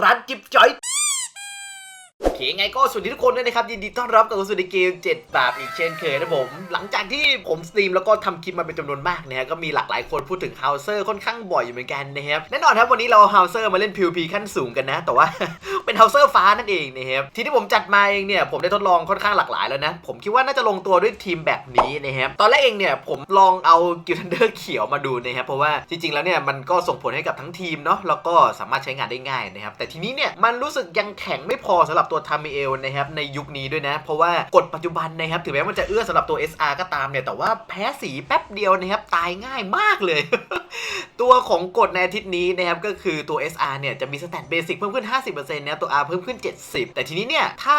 ร้านจิ๊บจอย โอเคไงก็สวัสดีทุกคนด้วยนะครับ ยินดีต้อนรับกับสู่ในเกม7บาปอีกเช่นเคยนะผม หลังจากที่ผมสตรีมแล้วก็ทำคลิปมาเป็นจำนวนมากนะฮะก็มีหลากหลายคนพูดถึงเฮาเซอร์ค่อนข้างบ่อยอยู่เหมือนกันนะครับแน่นอนครับวันนี้เราเฮาเซอร์มาเล่น PVP ขั้นสูงกันนะ แต่ว่าเป็นเฮาเซอร์ฟ้านั่นเองนะครับทีที่ผมจัดมาเองเนี่ยผมได้ทดลองค่อนข้างหลากหลายแล้วนะผมคิดว่าน่าจะลงตัวด้วยทีมแบบนี้นะครับตอนแรกเองเนี่ยผมลองเอากิลทันเดอร์เขียวมาดูนะครับเพราะว่าจริงๆแล้วเนี่ยมันก็ส่งผลให้กับทั้งทีมเนาะแล้วก็สามารถใช้งานได้ง่ายนะครับแต่ทีนี้เนี่ยมันรู้สึกยังแข็งไม่พอสำหรับตัวทามิเอลนะครับในยุคนี้ด้วยนะ เพราะว่ากฎปัจจุบันนะครับถึงแม้มันจะเอื้อสำหรับตัว SR ก็ตามเนี่ยแต่ว่าแพ้สีแป๊บเดียวนะครับตายง่ายมากเลย ตัวของกฎในอาทิตย์นี้นะครับก็คือตัว SR เนี่ยจะมีสแตทเบสิกเพิ่มขึ้น 50%นะตัว R เพิ่มขึ้น 70 แต่ทีนี้เนี่ยถ้า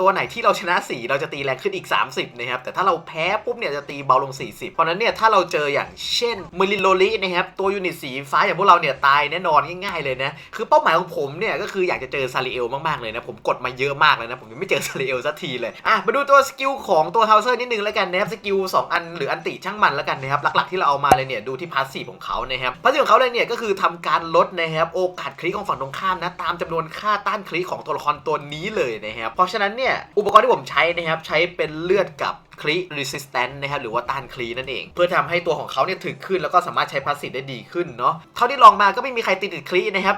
ตัวไหนที่เราชนะสีเราจะตีแรงขึ้นอีก 30นะครับแต่ถ้าเราแพ้ปุ๊บเนี่ยจะตีเบาลง 40 เพราะฉะนั้นเนี่ยถ้าเราเจออย่างเช่นมิลิโลลินะครับตัวยูนิตสีฟ้าอย่างพวกเราเนี่ยตายแน่นอนง่ายๆเลยนะคือเป้าหมายของผมเนี่ยก็คืออยากจะเจอซาริเอลมากๆเลยนะผมกดมาเยอะมากเลยนะ ผมยังไม่เจอซาริเอลสักทีเลย อะ มาดูตัวสกิลของตัวเฮาเซอร์นิดนึงแล้วกันนะครับ สกิลสองอันหรืออันติช่างมันแล้วกันนะครับ หลักๆที่เราเอามาเลยเนี่ย ดูที่พาสซีฟของเขานะครับ พาสซีฟของเขาเลยเนี่ยก็คือทำการลดนะครับโอกาสคลิกของฝั่งตรงข้ามนะ ตามจำนวนค่าต้านคลิกของตัวละครตัวนี้เลยนะครับ เพราะฉะนั้นเนี่ยอุปกรณ์ที่ผมใช้นะครับใช้เป็นเลือดกับคลี resistant นะครับหรือว่าต้านคลีนั่นเอง เพื่อทำให้ตัวของเขาเนี่ยถึกขึ้นแล้วก็สามารถใช้พาสซีฟได้ดีขึ้นเนาะเท่าที่ลองมาก็ไม่มีใครติดติดคลีนะครับ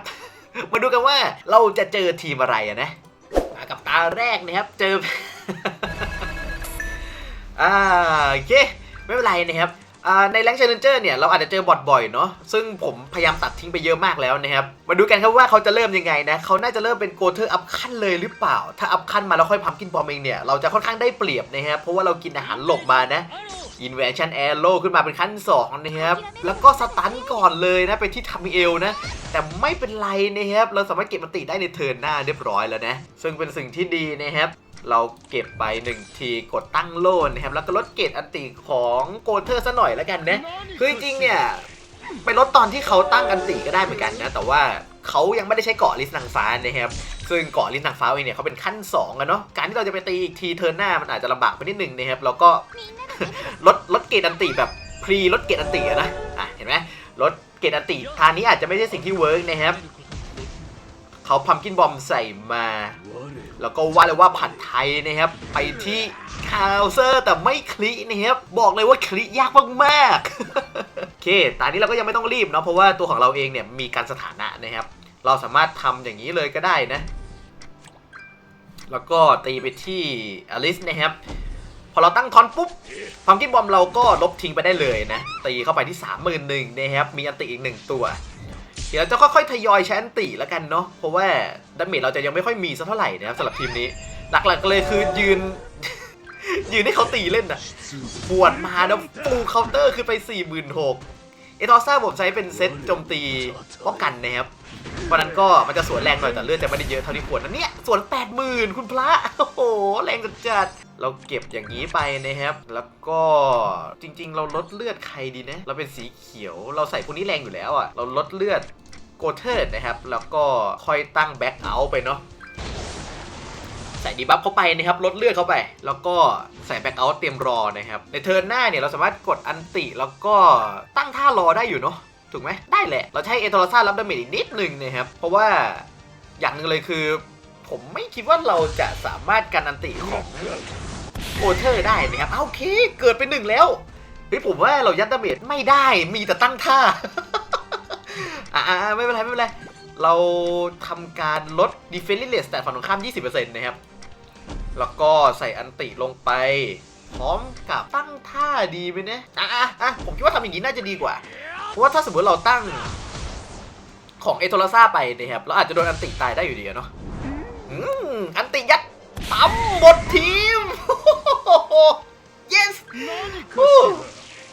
มาดูกันว่าเราจะเจอทีมอะไรอะนะ กับตาแรกนะครับ เจออ่าโอเค ไม่เป็นไรนะครับในแรง g ชนเจอร์เนี่ย เราอาจจะเจอบอทบ่อยเนาะซึ่งผมพยายามตัดทิ้งไปเยอะมากแล้วนะครับ มาดูกันครับว่าเขาจะเริ่มยังไงนะ เขาน่าจะเริ่มเป็นโกเทอร์อัพขั้นเลยหรือเปล่า ถ้าอัพขั้นมาแล้วค่อยพัมกินบอมเองเนี่ย เราจะค่อนข้างได้เปรียบนะครับเพราะว่าเรากินอาหารหลบมานะ อินเวชั่นแอโ w ขึ้นมาเป็นขั้น2นะครับ แล้วก็สตันก่อนเลยนะไปที่ทามิเอลนะ แต่ไม่เป็นไรนะครับ เราสามารถเก็บมันติได้ในเทิร์นหน้าเรียบร้อยแล้วนะ ซึ่งเป็นสิ่งที่ดีนะครับเราเก็บไป 1 ทีกดตั้งโล่นะครับ แล้วก็ลดเกรดอันติของโกเทอร์ซะหน่อยแล้วกันนะ คือจริงๆเนี่ย ไปลดตอนที่เขาตั้งอันติก็ได้เหมือนกันนะ แต่ว่า เขายังไม่ได้ใช้เกาะลิสนางฟ้านะครับ ซึ่งเกาะลิสนางฟ้าเองเนี่ยเขาเป็นขั้น2อะเนาะ การที่เราจะไปตีอีกทีเทิร์นหน้ามันอาจจะลำบากไปนิดนึงนะครับ แล้วก็ลดลดเกรดอันติแบบพรีลดเกรดอันติอะนะ อะเห็นไหมลดเกรดอันติทานนี้อาจจะไม่ใช่สิ่งที่เวิร์กนะครับ เขาพัมกินบอมใส่มา แล้วก็ว่าเลยว่าผัดไทยนะครับ ไปที่คาวเซอร์แต่ไม่คลินะครับ บอกเลยว่าคลิยากมากๆโอเคตอนนี้เราก็ยังไม่ต้องรีบเนาะเพราะว่าตัวของเราเองเนี่ยมีการสถานะนะครับ เราสามารถทำอย่างนี้เลยก็ได้นะ แล้วก็ตีไปที่อลิสนะครับพอเราตั้งทอนปุ๊บพัมกินบอมเราก็ลบทิ้งไปได้เลยนะตีเข้าไปที่ 31,000นะครับมีอันติอีกหนึ่งตัว เดี๋ยวจะค่อยๆทยอยใช้อันติแล้วกันเนาะเพราะว่าดาเมจเราจะยังไม่ค่อยมีสักเท่าไหร่นะครับสำหรับทีมนี้ หลักๆเลยคือยืน ยืนให้เขาตีเล่นนะปวดมาแล้วฟูเคาน์เตอร์คือไป46,000 เอทอซ่าผมใช้เป็นเซตโจมตีป้องกันนะครับเพราะนั้นก็มันจะสวนแรงหน่อยแต่เลือดจะไม่ได้เยอะเท่าที่ควรนะเนี่ยสวน 80,000 คุณพระโอ้โหแรงจัดเราเก็บอย่างนี้ไปนะครับ แล้วก็จริง ๆ เราลดเลือดใครดีนะ เราเป็นสีเขียว เราใส่พวกนี้แรงอยู่แล้วอะ่ะ เราลดเลือดโกเทอร์นะครับ แล้วก็ค่อยตั้งแบ็คเอาท์ไปเนาะ ใส่ดีบัฟเข้าไปนะครับลดเลือดเข้าไป แล้วก็ใส่แบ็คเอาท์เตรียมรอนะครับในเทิร์นหน้าเนี่ยเราสามารถกดอันติแล้วก็ตั้งท่ารอได้อยู่เนาะถูกไหมได้แหละ เราใช้เอโทรซ่ารับดาเมจอีกนิดหนึ่งนะครับเพราะว่าอย่างหนึ่งเลยคือ ผมไม่คิดว่าเราจะสามารถกันอันติของโอเทอร์ได้นะครับโอเค เกิดเป็นหนึ่งแล้วเฮ้ยผมว่าเรายัดดาเมจไม่ได้มีแต่ตั้งท่าอ่าไม่เป็นไรไม่เป็นไรเราทำการลด defense แต่ฝั่งตรงข้าม 20%นะครับ แล้วก็ใส่อันติลงไป พร้อมกับตั้งท่าดีไหมเนี่ยอะอะอะผมคิดว่าทำอย่างนี้น่าจะดีกว่า เพราะว่าถ้าสมมติเราตั้งของเอโทรซาไปนะครับเราอาจจะโดนอันติตายได้อยู่ดีเนาะอืมอันติยัดปั๊มหมดทีม yes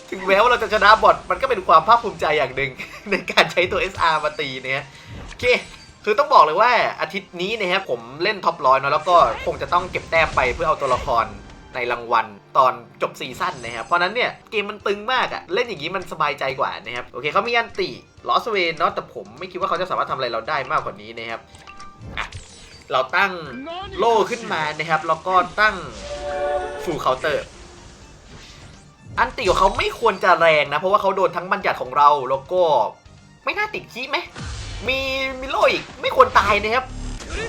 ถึงแม้ว่าเราจะชนะบอทมันก็เป็นความภาคภูมิใจอย่างหนึ่งในการใช้ตัว SR มาตีเนี่ยโอเค คือต้องบอกเลยว่าอาทิตย์นี้นะครับผมเล่นท็อปร้อยเนาะแล้วก็คงจะต้องเก็บแต้มไปเพื่อเอาตัวละครในรางวัลตอนจบซีซั่นนะครับ เพราะนั้นเนี่ย เกมมันตึงมากอะเล่นอย่างนี้มันสบายใจกว่านะครับ โอเคเขามีอันติลอสเวนเนาะแต่ผมไม่คิดว่าเขาจะสามารถทำอะไรเราได้มากกว่านี้นะครับอะเราตั้งโล่ขึ้นมานะครับ แล้วก็ตั้งฟูลเคาน์เตอร์ อันติของเขาไม่ควรจะแรงนะ เพราะว่าเขาโดนทั้งบัญญัติของเราแล้วก็ไม่น่าติดขี้ไหม มีมิโลอีกไม่ควรตายนะครับ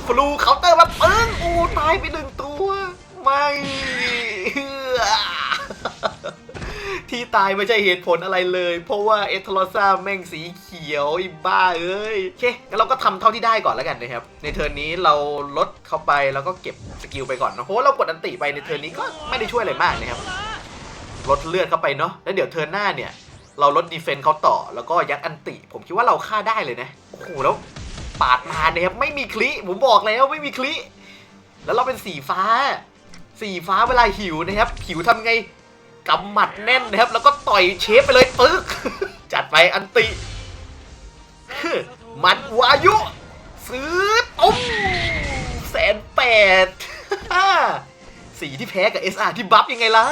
ฟลูเคาน์เตอร์มาปึ้งโอ้ตายไปหนึ่งตัว ไม่ที่ตายไม่ใช่เหตุผลอะไรเลย เพราะว่าเอทโลซาแม่งสีเขียวอ้บ้าเอ้ยโอเคงั้นเราก็ทำเท่าที่ได้ก่อนแล้วกันนะครับ ในเทิร์นนี้เราลดเข้าไปแล้วก็เก็บสกิลไปก่อนนะเพราะเรากดอันติไปในเทิร์นนี้ก็ไม่ได้ช่วยอะไรมากนะครับลดเลือดเข้าไปเนาะแล้วเดี๋ยวเทิร์นหน้าเนี่ย เราลดดีเฟนต์เขาต่อแล้วก็ยัดอันติ ผมคิดว่าเราฆ่าได้เลยนะ โอ้โหแล้วปาดมาเนี่ยครับไม่มีคลิผมบอกแล้วไม่มีคลิแล้วเราเป็นสีฟ้า สีฟ้าเวลาหิวนะครับ หิวทำไงกำหมัดแน่นนะครับ แล้วก็ต่อยเชฟไปเลยปึ๊ก จัดไปอันติมัดวายุ ซื้อตุ้มแสนแปด สีที่แพ้กับ SR ที่บัฟยังไงล่ะ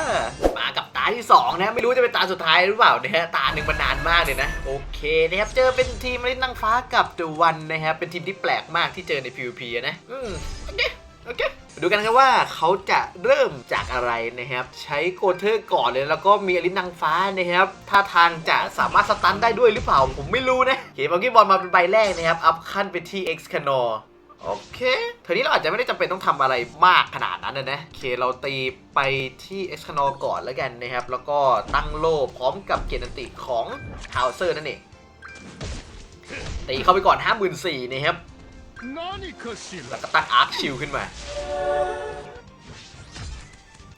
มากับตาที่ 2 นะ ไม่รู้จะเป็นตาสุดท้ายหรือเปล่านะฮะตาหนึ่งมันนานมากเลยนะ โอเคนะครับ เจอเป็นทีมมรินั่งฟ้ากับ The One นะครับ เป็นทีมที่แปลกมากที่เจอใน PVP นะ อืมโอเค โอเคดูกันครับว่าเขาจะเริ่มจากอะไรนะครับ ใช้โกเทอร์ก่อนเลยแล้วก็มีอลินนางฟ้านะครับท่าทางจะสามารถสตันได้ด้วยหรือเปล่า ผมไม่รู้นะเขียนบอลกี้บอลมาเป็นใบแรกนะครับ อัพขั้นไปที่ X c a n o r โอเคเทอนี้เราอาจจะไม่ได้จำเป็นต้องทำอะไรมากขนาดนั้นนะนะเคเราตีไปที่เอ็กซ์คนอก่อนแล้วกันนะครับ แล้วก็ตั้งโล่พร้อมกับเกียรติของฮาวเซอร์นั่นเองตีเข้าไปก่อน 54,000นะครับแล้วก็ตั้งอาร์คชิลขึ้นมา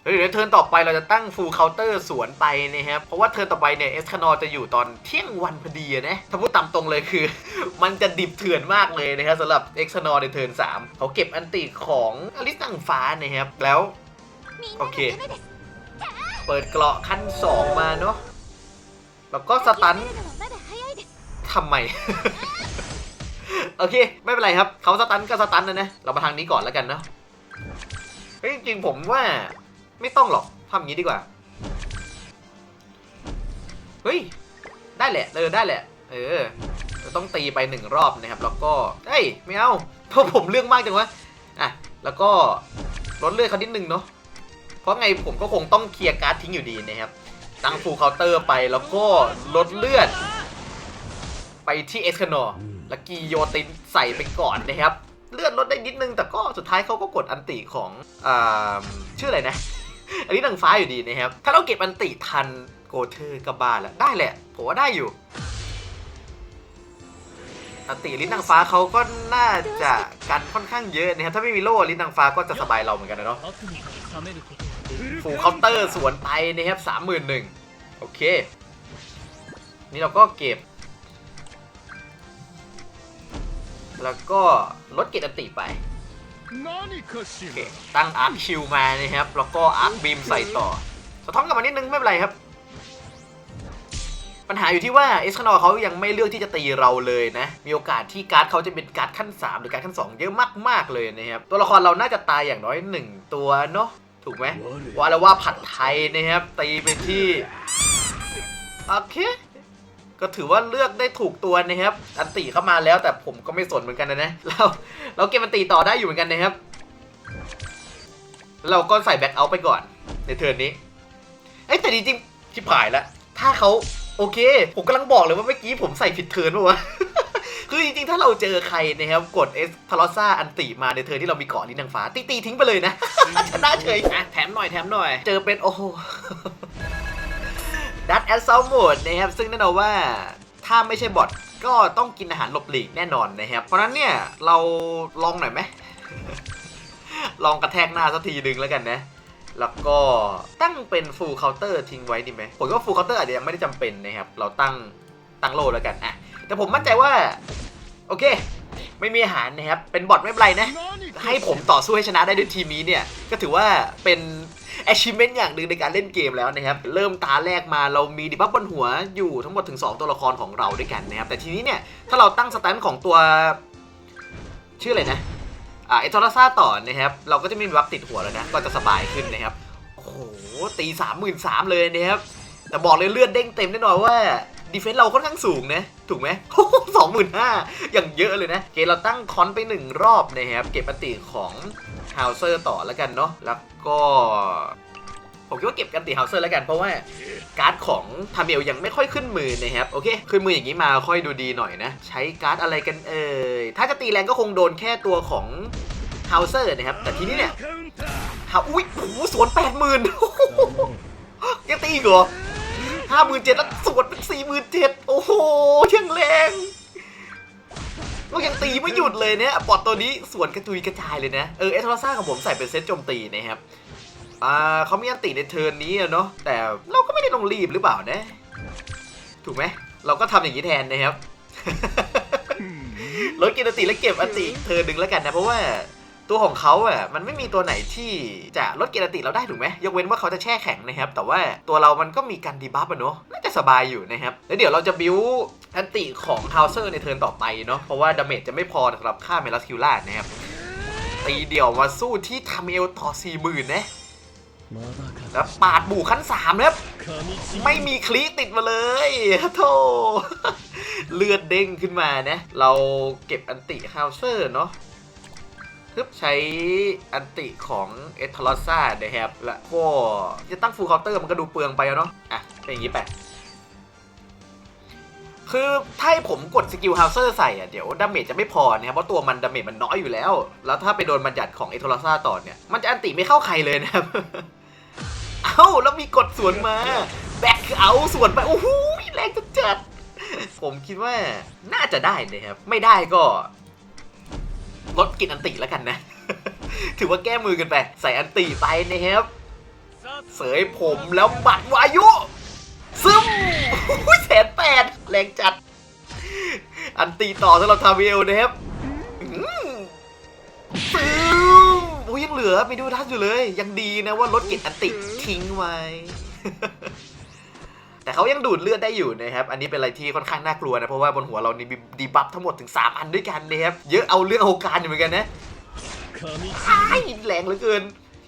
เฮ้ยเดี๋ยวเทิร์นต่อไปเราจะตั้งฟูลเคาน์เตอร์สวนไปนะครับ เพราะว่าเทิร์นต่อไปเนี่ยเอสคานอจะอยู่ตอนเที่ยงวันพอดีนะถ้าพูดตามตรงเลยคือ มันจะดิบเถื่อนมากเลยนะครับสำหรับเอ็กซ์คานอในเทิร์น3เขาเก็บอันติของอลิสตังฟ้านะครับ แล้ว โอเค เปิดเกราะขั้น 2 มาเนาะแล้วก็สตันทำไมโอเค ไม่เป็นไรครับเขาสตันก็สตันนะนะเรามาทางนี้ก่อนแล้วกันเนาะจริงๆผมว่า ไม่ต้องหรอกทำอย่างนี้ดีกว่า เฮ้ย ได้แหละ เออ ได้แหละ เออ ต้องตีไปหนึ่งรอบนะครับ แล้วก็เฮ้ย ไม่เอาเพราะผมเรื่องมากจังวะ อะ แล้วก็ลดเลือดเขานิดนึงเนาะ เพราะไงผมก็คงต้องเคลียร์การ์ดทิ้งอยู่ดีนะครับ ตั้งฟูลเคาน์เตอร์ไป แล้วก็ลดเลือด ไปที่เอสคานอแล้วกีโยตินใส่ไปก่อนนะครับ เลือดลดได้นิดนึง แต่ก็สุดท้ายเขาก็กดอันติของอ่าชื่ออะไรนะ อันนี้นางฟ้าอยู่ดีนะครับ ถ้าเราเก็บอันติทันโกเธอร์กับบาแล้วได้แหละ ผมว่าได้อยู่ อันติลิ้นนางฟ้าเขาก็น่าจะกันค่อนข้างเยอะนะครับ ถ้าไม่มีโล่ลิ้นนางฟ้าก็จะสบายเราเหมือนกันนะเนาะฝูเคาน์เตอร์สวนไปนะครับสามหมื่นหนึ่งโอเค นี่เราก็เก็บ แล้วก็ลดเกตอันติไป โอเคらตั้งอาร์คชิลมานะครับ แล้วก็อาร์คบีมใส่ต่อ สะท้อนกลับมานิดนึงไม่เป็นไรครับ ปัญหาอยู่ที่ว่าเอสคานอเขายังไม่เลือกที่จะตีเราเลยนะ มีโอกาสที่การ์ดเขาจะเป็นการ์ดขั้น 3 หรือการ์ดขั้น 2 เยอะมากๆเลยนะครับ ตัวละครเราน่าจะตายอย่างน้อย 1 ตัวเนาะ ถูกไหมว่าแล้วว่าผัดไทยนะครับ ตีไปที่ โอเค ก็ถือว่าเลือกได้ถูกตัวนะครับ อันตีเข้ามาแล้วแต่ผมก็ไม่สนเหมือนกันนะนะเราเราเก็บอันตีต่อได้อยู่เหมือนกันนะครับเราก็ใส่แบ็คเอาท์ไปก่อน ในเทิร์นนี้เอ้ยแต่จริงๆชิบหายแล้วถ้าเขาโอเค ผมกำลังบอกเลยว่าเมื่อกี้ผมใส่ผิดเทิร์นปะวะคือจริงๆ ถ้าเราเจอใครนะครับกดเอสทารอซ่าอันติมาในเทิร์นที่เรามีเกาะลิ้นนางฟ้าตีตีทิ้งไปเลยนะชนะเฉยอะแถมหน่อยแถมหน่อย เจอเป็นโอ้โห ดัตแอสซ l ลโหมดนะครับซึ่งแน่นอนว่าถ้าไม่ใช่บอทก็ต้องกินอาหารหลบหลีกแน่นอนนะครับ เพราะนั้นเนี่ยเราลองหน่อยไหม ลองกระแทกหน้าสักทีหนึ่งแล้วกันนะ แล้วก็ตั้งเป็นฟูลเคาน์เตอร์ทิ้งไว้ดีไหมผมว่าฟูลเคาน์เตอร์อาจจะยังไม่ได้จำเป็นนะครับ เราตั้งตั้งโลแล้วกันอะแต่ผมมั่นใจว่า โอเค ไม่มีอาหารนะครับ เป็นบอทไม่เป็นไรนะ ให้ผมต่อสู้ให้ชนะได้ด้วยทีมนี้เนี่ย ก็ถือว่าเป็น achievement อย่างหนึ่งในการเล่นเกมแล้วนะครับ เริ่มตาแรกมาเรามีดิบัฟบนหัวอยู่ทั้งหมดถึง 2 ตัวละครของเราด้วยกันนะครับ แต่ทีนี้เนี่ย ถ้าเราตั้งสแตนของตัว ชื่ออะไรนะ อ่าเอทอร์ซ่าต่อนะครับ เราก็จะม่มีบัฟติดหัวแล้วนะ ก็จะสบายขึ้นนะครับ โอ้โห ตีสามหมื่นสามเลยนะครับ แต่บอกเลยเลือดเด้งเต็มแน่นอนว่าดีเฟนส์เราค่อนข้างสูงนะ ถูกไหมสองหมื่นห้าอย่างเยอะเลยนะ เกมเราตั้งคอนไปหนึ่งรอบนะครับ เก็บปฏิของ ฮาวเซอร์ต่อแล้วกันเนาะแล้วก็ผมคิดว่าเก็บกันติฮาวเซอร์แล้วกันเพราะว่าการ์ดของทามิลยังไม่ค่อยขึ้นมือนะครับโอเคขึ้นมืออย่างนี้มาค่อยดูดีหน่อยนะ ใช้การ์ดอะไรกันเอ่ยถ้าจะตีแรงก็คงโดนแค่ตัวของฮาวเซอร์นะครับ แต่ทีนี้เนี่ยฮาอุ้ยโอ้สวนแปดหมื่นยังตีอีกเหรอห้าหมื่นเจ็ดแล้วสวนเป็นสี่หมื่นเจ็ดโอ้โหเชียงแรง ก็ยังตีไม่หยุดเลยเนี่ยปอดตัวนี้สวนกระจุยกระจายเลยนะเออเอทอร์ซ่าของผมใส่เป็นเซตโจมตีนะครับอ่าเขามีอันติในเทิร์นนี้อะเนาะแต่เราก็ไม่ได้ต้องรีบหรือเปล่านะ ถูกไหมเราก็ทำอย่างนี้แทนนะครับลดกินอันติและเก็บอันติเทิร์นหนึ่งแล้วกันนะเพราะว่า ตัวของเขาอะมันไม่มีตัวไหนที่จะลดเกลติเราได้ถูกไหมยกเว้นว่าเขาจะแช่แข็งนะครับ แต่ว่าตัวเรามันก็มีการดีบัฟอะเนาะน่าจะสบายอยู่นะครับแล้วเดี๋ยวเราจะบิวอันติของทาวเซอร์ในเทิร์นต่อไปเนาะเพราะว่าดาเมจจะไม่พอสำหรับฆ่าเมลัสคิวล่านะครับตีเดี่ยวมาสู้ที่ทำเอลต่อสี่หมื่นนะแล้วปาดบู่ขั้นสามครับไม่มีคลีติดมาเลยโธ่เลือดเด้งขึ้นมานะ เราเก็บอันติคาวเซอร์เนาะ ฮึบใช้อันติของเอทอลซ่านะครับแล้วก็จะตั้งฟูลเคาน์เตอร์มันก็ดูเปลืองไปอะเนาะอะเป็นอย่างนี้ไปคือถ้าผมกดสกิลฮาวเซอร์ใส่อะเดี๋ยวดาเมจจะไม่พอนะครับเพราะตัวมันดาเมจมันน้อยอยู่แล้ว แล้วถ้าไปโดนบัญญัติของเอทอลซ่าต่อเนี่ย มันจะอันติไม่เข้าใครเลยนะครับ เอ้า แล้วมีกดสวนมา แบกเอาสวนไป โอ้โหแรงจัดจัดๆผมคิดว่าน่าจะได้นะครับ ไม่ได้ก็ ลดกินอันติแล้วกันนะ ถือว่าแก้มือกันไป ใส่อันติไปนะครับเสยผมแล้วบัตรวายุ ซึมแสนแปดแรงจัด อันตีต่อสำหรับทาเวลนะครับซึมโอ้ยยังเหลือไปดูทัศอยู่เลย ยังดีนะว่ารถเก็บอันติทิ้งไว้ แต่เขายังดูดเลือดได้อยู่นะครับ อันนี้เป็นอะไรที่ค่อนข้างน่ากลัวนะ เพราะว่าบนหัวเรานี่มีดีบัฟทั้งหมดถึง 3 อันด้วยกันนะครับ เยอะเอาเรื่องโอการอยู่เหมือนกันนะไอ้แรงเหลือเกิน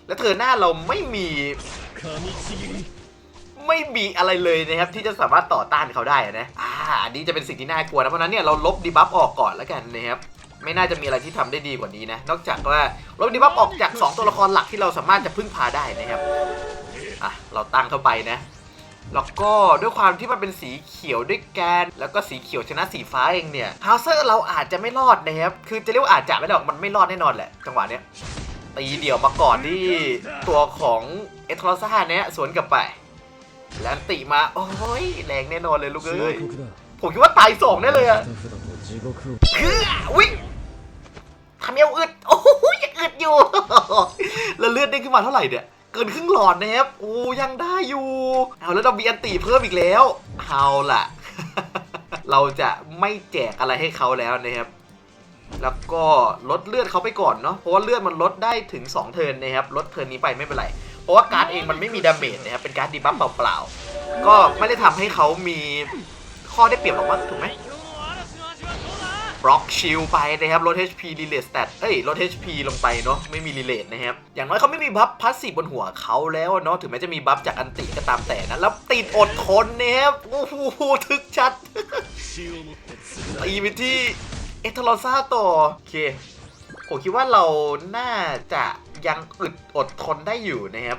แล้วเธอหน้าเราไม่มี ไม่มีอะไรเลยนะครับ ที่จะสามารถต่อต้านเขาได้นะ อ่าอันนี้จะเป็นสิ่งที่น่ากลัวนะ เพราะนั้นเนี่ยเราลบดีบัฟออกก่อนแล้วกันนะครับไม่น่าจะมีอะไรที่ทำได้ดีกว่านี้นะ นอกจากว่าลบดีบัฟออกจาก 2 ตัวละครหลักที่เราสามารถจะพึ่งพาได้นะครับ อะ เราตั้งเข้าไปนะ แล้วก็ด้วยความที่มันเป็นสีเขียวด้วยแกน แล้วก็สีเขียวชนะสีฟ้าเองเนี่ยฮาวเซอร์เราอาจจะไม่รอดนะครับ คือจะเรียกว่าอาจจะไม่หรอกมันไม่รอดแน่นอนแหละ จังหวะเนี้ยตีเดี่ยวมาก่อนที่ตัวของเอทรอซ่าเนี่ยสวนกลับไป แล้วติมา โอ้ยแรงแน่นอนเลยลูกเอ้ย ผมคิดว่าตายสองแน่เลยอะคือวิ่งทำเอวอึด โอ้ยยังอึดอยู่ แล้วเลือดได้ขึ้นมาเท่าไหร่เนี่ย เกินครึ่งหลอดนะครับโอ้ยังได้อยู่ เอาแล้วเรามีอันติเพิ่มอีกแล้ว เอาล่ะ เราจะไม่แจกอะไรให้เขาแล้วนะครับ แล้วก็ลดเลือดเขาไปก่อนเนาะ เพราะว่าเลือดมันลดได้ถึง 2 เทิร์นนะครับ ลดเทิร์นนี้ไปไม่เป็นไร เพราะว่าการ์ดเองมันไม่มีดาเมจนะครับ เป็นการ์ดดีบัฟเปล่าๆ ก็ไม่ได้ทำให้เขามีข้อได้เปรียบหรอกว่าถูกไหม บล็อกชิลไปนะครับลด HP รีเลทสแตทเฮ้ยลด HP ลงไปเนาะไม่มีรีเลทนะครับ อย่างน้อยเขาไม่มีบัฟพาสซีฟบนหัวเขาแล้วเนาะถึงแม้จะมีบัฟจากอันติก็ตามแต่นะ แล้วติดอดทนนะครับ โอ้โหทึกชัดตีไปที่เอทลอซ่าต่อ โอเค ผมคิดว่าเราน่าจะยังอึดอดทนได้อยู่นะครับ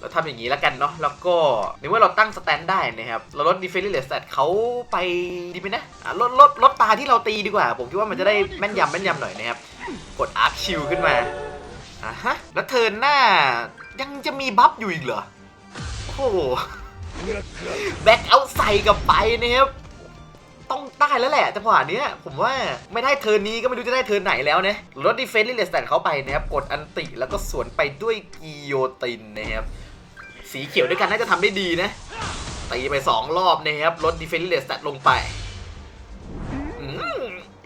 เราทำอย่างนี้แล้วกันเนาะแล้วก็ในเมื่อเราตั้งสแตนได้นะครับเราลดดีเฟน s ์เลสแตทเขาไปดีไหมนะอะลดลดลดตาที่เราตีดีกว่า ผมคิดว่ามันจะได้แม่นยำแม่นยำหน่อยนะครับ กดอาร์คชิลขึ้นมาอะฮะแล้วเทิร์นหน้ายังจะมีบัฟอยู่อีกเหรอ โอ้โหแบ็คเอาใส่กลับไปนะครับ ต้องได้แล้วแหละจังหวะเนี้ยผมว่าไม่ได้เทิร์นนี้ก็ไม่รู้จะได้เทิร์นไหนแล้วนะลดดีเฟนส์ลิเลสแตนเขาไปนะครับ กดอันติแล้วก็สวนไปด้วยกิโยตินนะครับ สีเขียวด้วยกันน่าจะทำได้ดีนะตีไป 2 รอบนะครับลดดีเฟนเลสแตนลงไปอ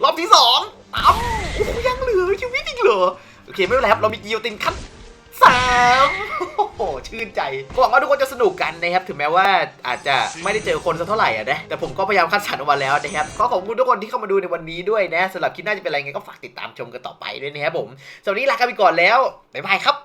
รอบที่2ปั๊มโอ้ยังเหลือชีวิตอีกเหรอ โอเค ไม่เป็นไรครับ เรามีกิโยตินขั้นสามโอ้โห ชื่นใจหวังว่าทุกคนจะสนุกกันนะครับ ถึงแม้ว่าอาจจะไม่ได้เจอคนสักเท่าไหร่อะนะแต่ผมก็พยายามคัดสรรออกมาแล้วนะครับก็ขอบคุณทุกคนที่เข้ามาดูในวันนี้ด้วยนะสำหรับคลิปหน้าจะเป็นอะไรไงก็ฝากติดตามชมกันต่อไปด้วยนะครับผมสำหรับวันนี้ลากันไปก่อนแล้ว บ๊ายบายครับ